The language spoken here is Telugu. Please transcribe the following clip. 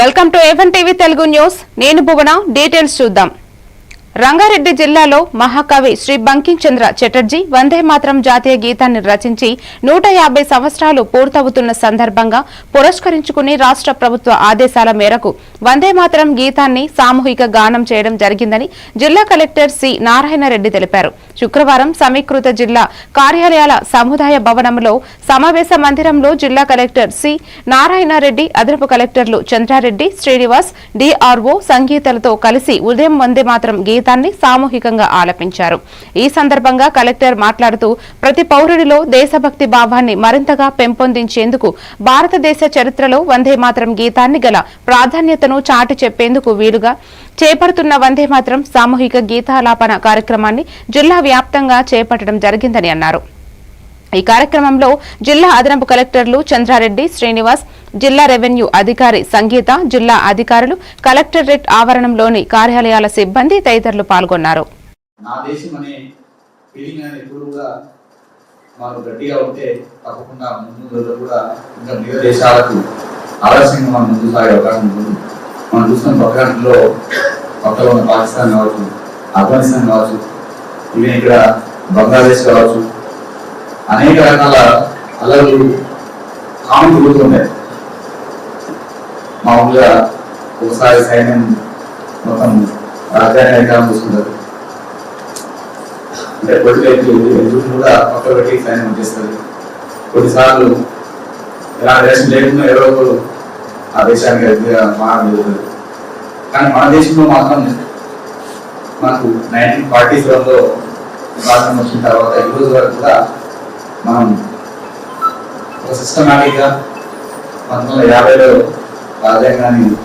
Welcome to A one TV Telugu news నేను భువన డీటెయిల్స్ చూద్దాం. రంగారెడ్డి జిల్లాలో మహాకవి శ్రీ బంకించంద్ర చటర్జీ వందే మాత్రం జాతీయ గీతాన్ని రచించి నూట యాభై సంవత్సరాలు పూర్తవుతున్న సందర్భంగా పురస్కరించుకుని రాష్ట్ర ప్రభుత్వ ఆదేశాల మేరకు వందే మాత్రం గీతాన్ని సామూహిక గానం చేయడం జరిగిందని జిల్లా కలెక్టర్ సి నారాయణరెడ్డి తెలిపారు. శుక్రవారం సమీకృత జిల్లా కార్యాలయాల సముదాయ భవనంలో సమావేశ మందిరంలో జిల్లా కలెక్టర్ సి నారాయణరెడ్డి అదనపు కలెక్టర్లు చంద్రారెడ్డి శ్రీనివాస్ డిఆర్ఓ సంగీతలతో కలిసి ఉదయం వందే మాత్రం గీత గీతాన్ని సామూహికంగా ఆలపించారు. ఈ సందర్భంగా కలెక్టర్ మాట్లాడుతూ ప్రతి పౌరుడిలో దేశభక్తి భావాన్ని మరింతగా పెంపొందించేందుకు భారతదేశ చరిత్రలో వందే మాత్రం గీతాన్ని గల ప్రాధాన్యతను చాటి చెప్పేందుకు వీలుగా చేపడుతున్న వందే మాత్రం సామూహిక గీతాలాపన కార్యక్రమాన్ని జిల్లా వ్యాప్తంగా చేపట్టడం జరిగిందని అన్నారు. ఈ కార్యక్రమంలో జిల్లా అదనపు కలెక్టర్లు చంద్రారెడ్డి శ్రీనివాస్ జిల్లా రెవెన్యూ అధికారి సంగీత జిల్లా అధికారులు కలెక్టరేట్ ఆవరణంలోని కార్యాలయాల సిబ్బంది తదితరులు పాల్గొన్నారు. నా దేశం అనే ఫీలింగ్ అనేది ఎప్పుడు కూడా గట్టిగా ఉంటే తప్పకుండా ముందు కూడా ఇంకా మిగతా దేశాలకు ఆలస్యంగా మనం ముందు సాగే అవకాశం ఉంటుంది. మనం చూస్తున్న ఉన్న పాకిస్తాన్ కావచ్చు ఆఫ్ఘనిస్తాన్ కావచ్చు ఈవెన్ ఇక్కడ బంగ్లాదేశ్ కావచ్చు అనేక రకాల అల్లర్లు కామన్ తిరుగుతుంటాయి మామూలుగా ఒకసారి సైన్యం మొత్తం రాజధాని అధికారం చూసుకుంటారు. అంటే పొలిటికల్ కూడా పక్క పెట్టి సైన్యం వచ్చేస్తుంది కొన్నిసార్లు ఎలా దేశం లేకుండా ఎవరో ఒకరు ఆ దేశానికి అతిగా మారడం జరుగుతుంది. కానీ మన దేశంలో మాత్రం మనకు నైన్టీన్ ఫార్టీ సెవెన్లో స్వాతంత్రం వచ్చిన తర్వాత ఈరోజు రోజు వరకు కూడా మనం ఒక సిస్టమేటిక్గా పంతొమ్మిది వందల యాభైలో la dejan